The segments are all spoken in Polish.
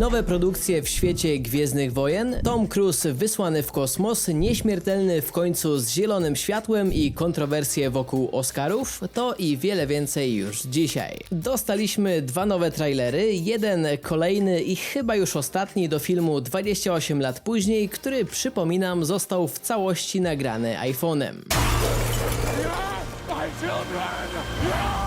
Nowe produkcje w świecie Gwiezdnych Wojen, Tom Cruise wysłany w kosmos, nieśmiertelny w końcu z zielonym światłem i kontrowersje wokół Oscarów, to i wiele więcej już dzisiaj. Dostaliśmy dwa nowe trailery, jeden kolejny i chyba już ostatni do filmu 28 lat później, który przypominam został w całości nagrany iPhone'em. Children!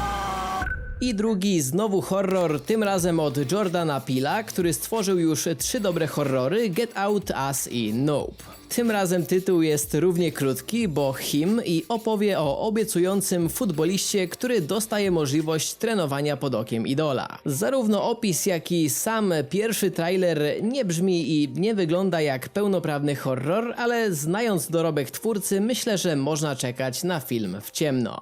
I drugi znowu horror, tym razem od Jordana Pila, który stworzył już trzy dobre horrory Get Out, Us i Nope. Tym razem tytuł jest równie krótki, bo him i opowie o obiecującym futboliście, który dostaje możliwość trenowania pod okiem idola. Zarówno opis, jak i sam pierwszy trailer nie brzmi i nie wygląda jak pełnoprawny horror, ale znając dorobek twórcy, myślę, że można czekać na film w ciemno.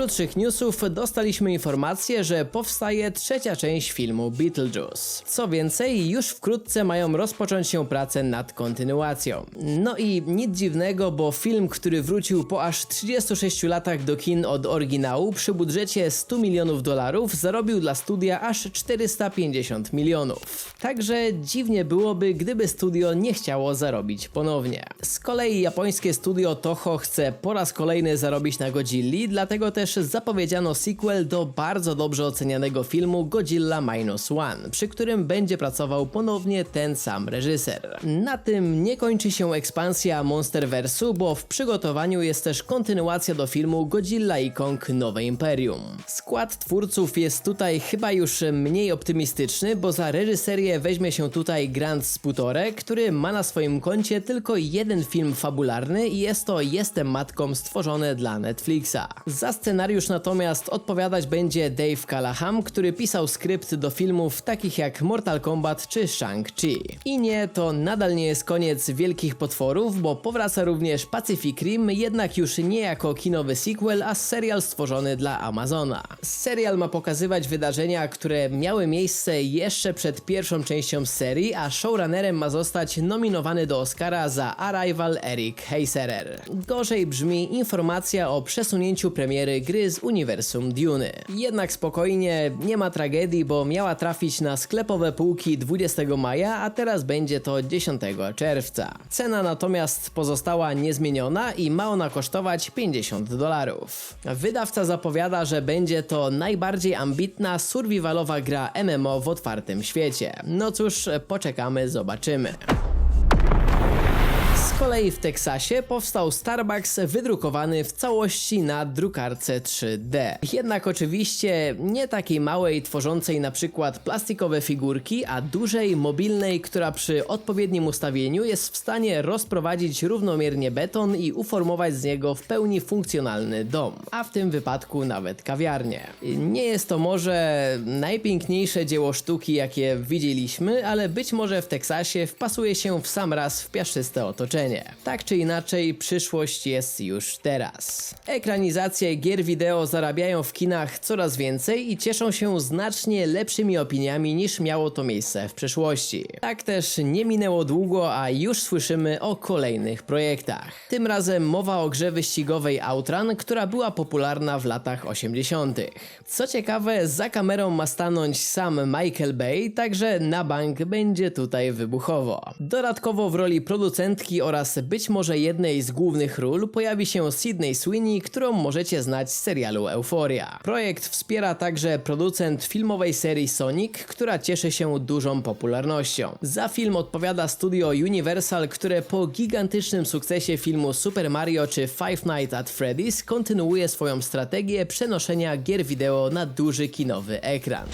Z krótszych newsów dostaliśmy informację, że powstaje trzecia część filmu Beetlejuice. Co więcej, już wkrótce mają rozpocząć się prace nad kontynuacją. No i nic dziwnego, bo film, który wrócił po aż 36 latach do kin od oryginału przy budżecie 100 milionów dolarów zarobił dla studia aż 450 milionów. Także dziwnie byłoby, gdyby studio nie chciało zarobić ponownie. Z kolei japońskie studio Toho chce po raz kolejny zarobić na Godzilli, dlatego też zapowiedziano sequel do bardzo dobrze ocenianego filmu Godzilla Minus One, przy którym będzie pracował ponownie ten sam reżyser. Na tym nie kończy się ekspansja Monsterversu, bo w przygotowaniu jest też kontynuacja do filmu Godzilla i Kong Nowe Imperium. Skład twórców jest tutaj chyba już mniej optymistyczny, bo za reżyserię weźmie się tutaj Grant Sputore, który ma na swoim koncie tylko jeden film fabularny i jest to Jestem Matką stworzone dla Netflixa. Za scenariusz natomiast odpowiadać będzie Dave Callahan, który pisał skrypt do filmów takich jak Mortal Kombat czy Shang-Chi. I nie, to nadal nie jest koniec Wielkich Potworów, bo powraca również Pacific Rim, jednak już nie jako kinowy sequel, a serial stworzony dla Amazona. Serial ma pokazywać wydarzenia, które miały miejsce jeszcze przed pierwszą częścią serii, a showrunnerem ma zostać nominowany do Oscara za Arrival Eric Heiserer. Gorzej brzmi informacja o przesunięciu premiery gry z uniwersum Dune. Jednak spokojnie, nie ma tragedii, bo miała trafić na sklepowe półki 20 maja, a teraz będzie to 10 czerwca. Cena natomiast pozostała niezmieniona i ma ona kosztować 50 dolarów. Wydawca zapowiada, że będzie to najbardziej ambitna survivalowa gra MMO w otwartym świecie. No cóż, poczekamy, zobaczymy. Kolei w Teksasie powstał Starbucks wydrukowany w całości na drukarce 3D. Jednak oczywiście nie takiej małej, tworzącej na przykład plastikowe figurki, a dużej, mobilnej, która przy odpowiednim ustawieniu jest w stanie rozprowadzić równomiernie beton i uformować z niego w pełni funkcjonalny dom, a w tym wypadku nawet kawiarnię. Nie jest to może najpiękniejsze dzieło sztuki, jakie widzieliśmy, ale być może w Teksasie wpasuje się w sam raz w piaszczyste otoczenie. Tak czy inaczej, przyszłość jest już teraz. Ekranizacje gier wideo zarabiają w kinach coraz więcej i cieszą się znacznie lepszymi opiniami niż miało to miejsce w przeszłości. Tak też nie minęło długo, a już słyszymy o kolejnych projektach. Tym razem mowa o grze wyścigowej Outrun, która była popularna w latach 80. Co ciekawe, za kamerą ma stanąć sam Michael Bay, także na bank będzie tutaj wybuchowo. Dodatkowo w roli producentki oraz być może jednej z głównych ról pojawi się Sydney Sweeney, którą możecie znać z serialu Euphoria. Projekt wspiera także producent filmowej serii Sonic, która cieszy się dużą popularnością. Za film odpowiada studio Universal, które po gigantycznym sukcesie filmu Super Mario czy Five Nights at Freddy's kontynuuje swoją strategię przenoszenia gier wideo na duży kinowy ekran.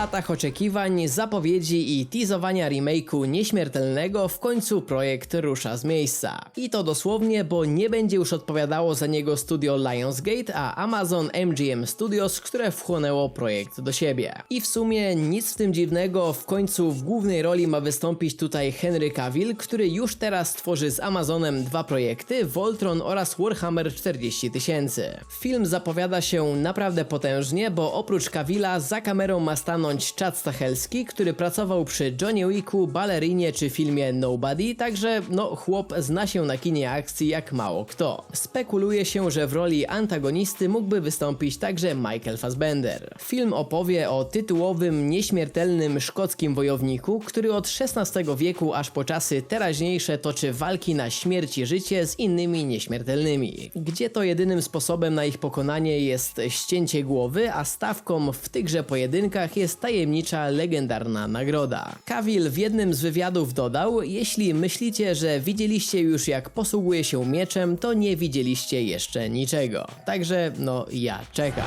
Latach oczekiwań, zapowiedzi i teasowania remake'u Nieśmiertelnego w końcu projekt rusza z miejsca. I to dosłownie, bo nie będzie już odpowiadało za niego studio Lionsgate, a Amazon MGM Studios, które wchłonęło projekt do siebie. I w sumie nic w tym dziwnego, w końcu w głównej roli ma wystąpić tutaj Henry Cavill, który już teraz tworzy z Amazonem dwa projekty, Voltron oraz Warhammer 40 tysięcy. Film zapowiada się naprawdę potężnie, bo oprócz Cavilla za kamerą ma stanąć bądź Chad Stahelski, który pracował przy Johnny Wicku, Ballerinie czy filmie Nobody, także no chłop zna się na kinie akcji jak mało kto. Spekuluje się, że w roli antagonisty mógłby wystąpić także Michael Fassbender. Film opowie o tytułowym, nieśmiertelnym szkockim wojowniku, który od XVI wieku aż po czasy teraźniejsze toczy walki na śmierć i życie z innymi nieśmiertelnymi, gdzie to jedynym sposobem na ich pokonanie jest ścięcie głowy, a stawką w tychże pojedynkach jest tajemnicza, legendarna nagroda. Cavill w jednym z wywiadów dodał, jeśli myślicie, że widzieliście już jak posługuje się mieczem, to nie widzieliście jeszcze niczego. Także no ja czekam.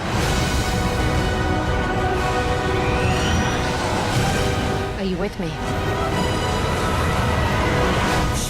Are you with me?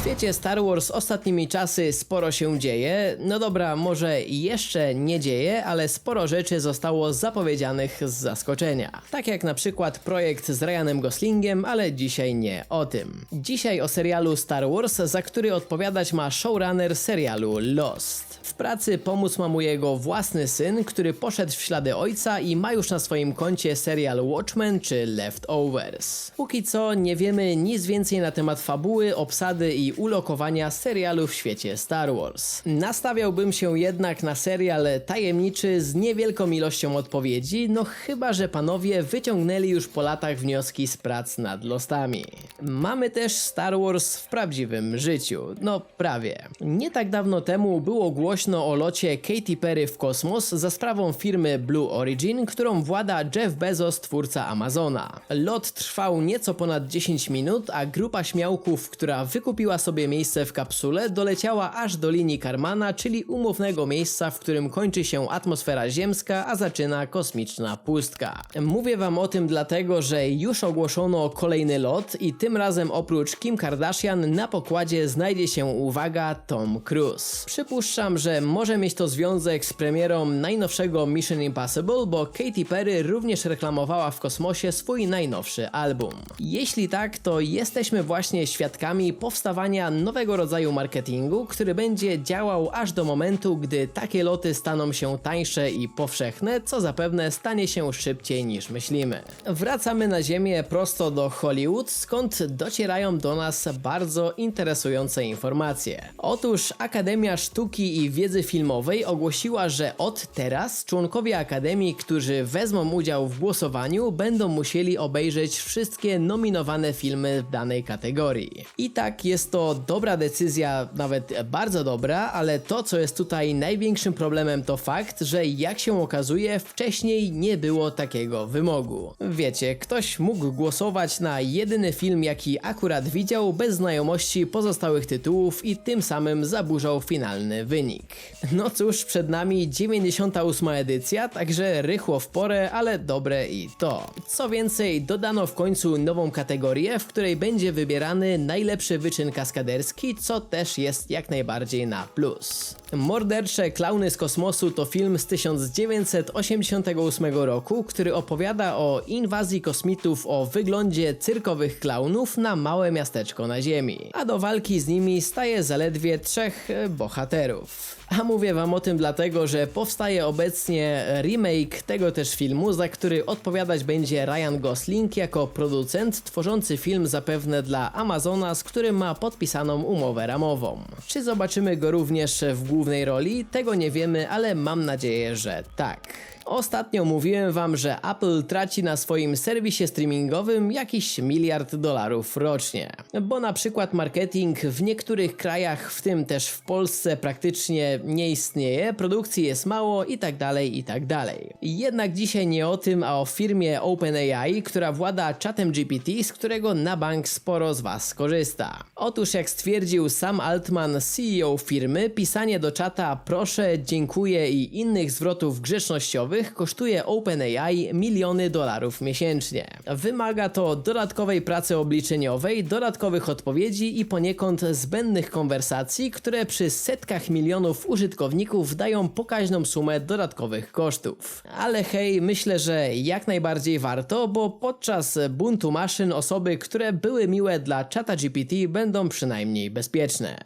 Świecie Star Wars ostatnimi czasy sporo się dzieje. No dobra, może jeszcze nie dzieje, ale sporo rzeczy zostało zapowiedzianych z zaskoczenia. Tak jak na przykład projekt z Ryanem Goslingiem, ale dzisiaj nie o tym. Dzisiaj o serialu Star Wars, za który odpowiadać ma showrunner serialu Lost. W pracy pomóc ma mu jego własny syn, który poszedł w ślady ojca i ma już na swoim koncie serial Watchmen czy Leftovers. Póki co nie wiemy nic więcej na temat fabuły, obsady i ulokowania serialu w świecie Star Wars. Nastawiałbym się jednak na serial tajemniczy z niewielką ilością odpowiedzi, no chyba, że panowie wyciągnęli już po latach wnioski z prac nad lostami. Mamy też Star Wars w prawdziwym życiu, no prawie. Nie tak dawno temu było głośno o locie Katy Perry w kosmos za sprawą firmy Blue Origin, którą włada Jeff Bezos, twórca Amazona. Lot trwał nieco ponad 10 minut, a grupa śmiałków, która wykupiła sobie miejsce w kapsule, doleciała aż do linii Karmana, czyli umownego miejsca, w którym kończy się atmosfera ziemska, a zaczyna kosmiczna pustka. Mówię wam o tym dlatego, że już ogłoszono kolejny lot i tym razem oprócz Kim Kardashian na pokładzie znajdzie się, uwaga, Tom Cruise. Przypuszczam, że może mieć to związek z premierą najnowszego Mission Impossible, bo Katy Perry również reklamowała w kosmosie swój najnowszy album. Jeśli tak, to jesteśmy właśnie świadkami powstawania nowego rodzaju marketingu, który będzie działał aż do momentu, gdy takie loty staną się tańsze i powszechne, co zapewne stanie się szybciej niż myślimy. Wracamy na ziemię prosto do Hollywood, skąd docierają do nas bardzo interesujące informacje. Otóż Akademia Sztuki i Wiedzy Filmowej ogłosiła, że od teraz członkowie Akademii, którzy wezmą udział w głosowaniu, będą musieli obejrzeć wszystkie nominowane filmy w danej kategorii. I tak jest to dobra decyzja, nawet bardzo dobra, ale to co jest tutaj największym problemem to fakt, że jak się okazuje wcześniej nie było takiego wymogu. Wiecie, ktoś mógł głosować na jedyny film jaki akurat widział bez znajomości pozostałych tytułów i tym samym zaburzał finalny wynik. No cóż, przed nami 98 edycja, także rychło w porę, ale dobre i to. Co więcej, dodano w końcu nową kategorię, w której będzie wybierany najlepszy wyczyn kaskaderski, co też jest jak najbardziej na plus. Mordercze Klauny z kosmosu to film z 1988 roku, który opowiada o inwazji kosmitów o wyglądzie cyrkowych klaunów na małe miasteczko na Ziemi, a do walki z nimi staje zaledwie trzech e, bohaterów. A mówię wam o tym dlatego, że powstaje obecnie remake tego też filmu, za który odpowiadać będzie Ryan Gosling jako producent tworzący film zapewne dla Amazona, z którym ma podpisaną umowę ramową. Czy zobaczymy go również w głównej roli? Tego nie wiemy, ale mam nadzieję, że tak. Ostatnio mówiłem wam, że Apple traci na swoim serwisie streamingowym jakiś miliard dolarów rocznie. Bo na przykład marketing w niektórych krajach, w tym też w Polsce, praktycznie nie istnieje, produkcji jest mało i tak dalej, i tak. Jednak dzisiaj nie o tym, a o firmie OpenAI, która włada czatem GPT, z którego na bank sporo z was korzysta. Otóż jak stwierdził sam Altman, CEO firmy, pisanie do czata proszę, dziękuję i innych zwrotów grzecznościowych kosztuje OpenAI miliony dolarów miesięcznie. Wymaga to dodatkowej pracy obliczeniowej, dodatkowych odpowiedzi i poniekąd zbędnych konwersacji, które przy setkach milionów użytkowników dają pokaźną sumę dodatkowych kosztów. Ale hej, myślę, że jak najbardziej warto, bo podczas buntu maszyn osoby, które były miłe dla czata GPT będą przynajmniej bezpieczne.